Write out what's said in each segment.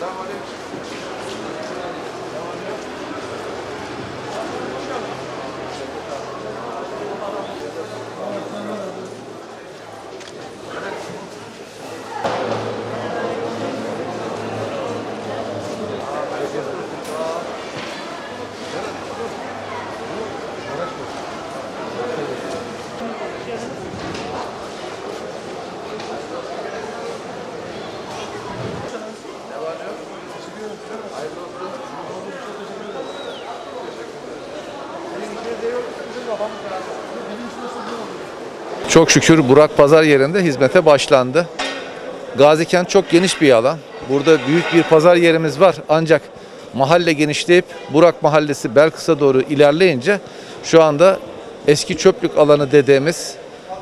Assalamu alaikum. Çok şükür Burak Pazar yerinde hizmete başlandı. Gazikent çok geniş bir alan. Burada büyük bir pazar yerimiz var. Ancak mahalle genişleyip Burak Mahallesi Belkıs'a doğru ilerleyince şu anda eski çöplük alanı dediğimiz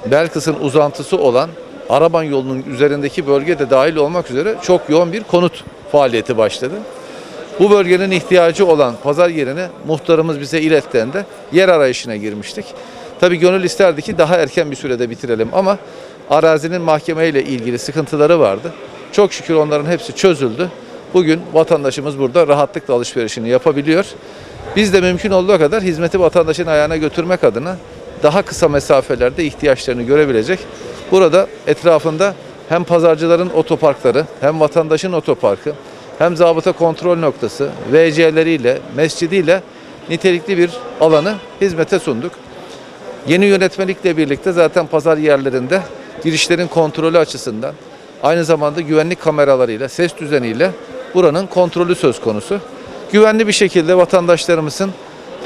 Belkıs'ın uzantısı olan Araban yolunun üzerindeki bölge de dahil olmak üzere çok yoğun bir konut faaliyeti başladı. Bu bölgenin ihtiyacı olan pazar yerini muhtarımız bize ilettiğinde yer arayışına girmiştik. Tabii gönül isterdi ki daha erken bir sürede bitirelim ama arazinin mahkemeyle ilgili sıkıntıları vardı. Çok şükür onların hepsi çözüldü. Bugün vatandaşımız burada rahatlıkla alışverişini yapabiliyor. Biz de mümkün olduğu kadar hizmeti vatandaşın ayağına götürmek adına daha kısa mesafelerde ihtiyaçlarını görebilecek. Burada etrafında hem pazarcıların otoparkları hem vatandaşın otoparkı hem zabıta kontrol noktası, VC'leriyle, mescidiyle nitelikli bir alanı hizmete sunduk. Yeni yönetmelikle birlikte zaten pazar yerlerinde girişlerin kontrolü açısından aynı zamanda güvenlik kameralarıyla, ses düzeniyle buranın kontrolü söz konusu. Güvenli bir şekilde vatandaşlarımızın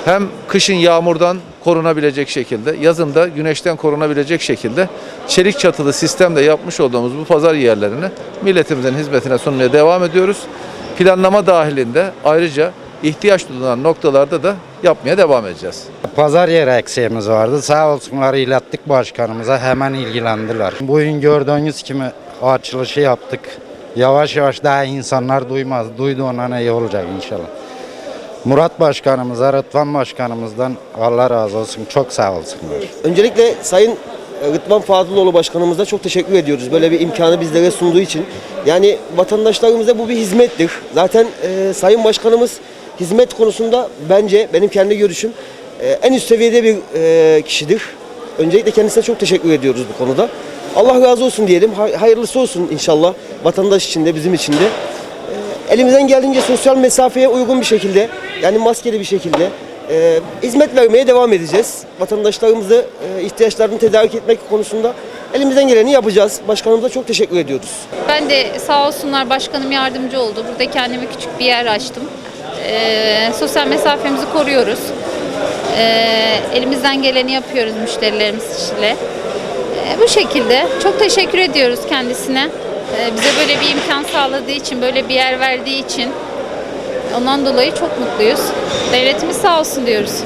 hem kışın yağmurdan korunabilecek şekilde, yazın da güneşten korunabilecek şekilde çelik çatılı sistemle yapmış olduğumuz bu pazar yerlerini milletimizin hizmetine sunmaya devam ediyoruz. Planlama dahilinde ayrıca ihtiyaç duyulan noktalarda da yapmaya devam edeceğiz. Pazar yeri eksiğimiz vardı. Sağ olsunlar ilettik başkanımıza hemen ilgilendiler. Bugün gördüğünüz gibi açılışı yaptık. Yavaş yavaş daha insanlar duymaz. Duyduğuna iyi olacak inşallah. Murat Başkanımıza, Rıdvan Başkanımızdan Allah razı olsun. Çok sağ olsunlar. Öncelikle Sayın Rıdvan Fadıloğlu Başkanımıza çok teşekkür ediyoruz. Böyle bir imkanı bizlere sunduğu için. Yani vatandaşlarımıza bu bir hizmettir. Zaten e, Sayın Başkanımız hizmet konusunda bence benim kendi görüşüm e, en üst seviyede bir e, kişidir. Öncelikle kendisine çok teşekkür ediyoruz bu konuda. Allah razı olsun diyelim. Hay- Hayırlısı olsun inşallah. Vatandaş için de bizim için de. E, elimizden geldiğince sosyal mesafeye uygun bir şekilde yani maskeli bir şekilde e, hizmet vermeye devam edeceğiz. Vatandaşlarımızı e, ihtiyaçlarını tedarik etmek konusunda elimizden geleni yapacağız. Başkanımıza çok teşekkür ediyoruz. Ben de sağ olsunlar başkanım yardımcı oldu. Burada kendime küçük bir yer açtım. Ee, sosyal mesafemizi koruyoruz. Ee, elimizden geleni yapıyoruz müşterilerimiz ile. Ee, bu şekilde çok teşekkür ediyoruz kendisine. Ee, bize böyle bir imkan sağladığı için, böyle bir yer verdiği için ondan dolayı çok mutluyuz. Devletimiz sağ olsun diyoruz.